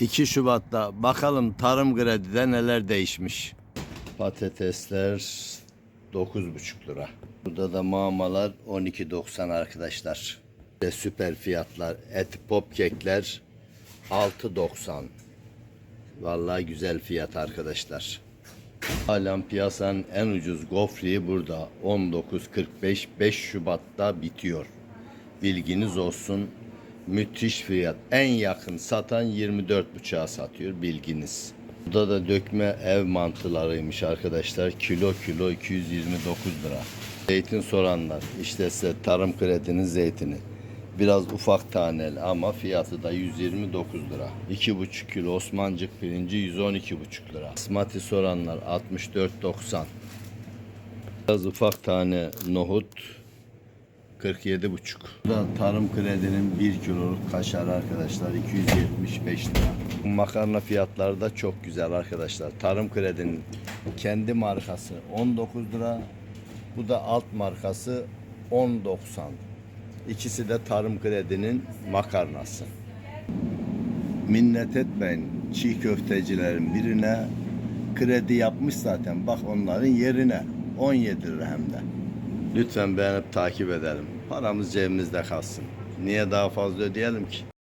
2 Şubat'ta bakalım tarım kredide neler değişmiş. Patatesler 9,5 lira. Burada da mamalar 12.90 arkadaşlar. Ve süper fiyatlar. Et pop kekler 6.90. Vallahi güzel fiyat arkadaşlar. Halen piyasanın en ucuz gofriyi burada 19.45 5 Şubat'ta bitiyor. Bilginiz olsun. Müthiş fiyat. En yakın satan 24.5'a satıyor bilginiz. Burada da dökme ev mantılarıymış arkadaşlar. Kilo kilo 229 lira. Zeytin soranlar işte size tarım kredinin zeytini. Biraz ufak taneli ama fiyatı da 129 lira. 2,5 kilo Osmancık pirinci 112,5 lira. Basmati soranlar 64.90. Biraz ufak tane nohut 47,5. Burada tarım kredinin 1 kiloluk kaşar arkadaşlar 275 lira. Makarna fiyatları da çok güzel arkadaşlar. Tarım kredinin kendi markası 19 lira. Bu da alt markası 10.90. İkisi de tarım kredinin makarnası. Minnet etmeyin çiğ köftecilerin birine kredi yapmış zaten. Bak onların yerine 17 lira hem de. Lütfen beğenip takip edelim. Paramız cebimizde kalsın. Niye daha fazla ödeyelim ki?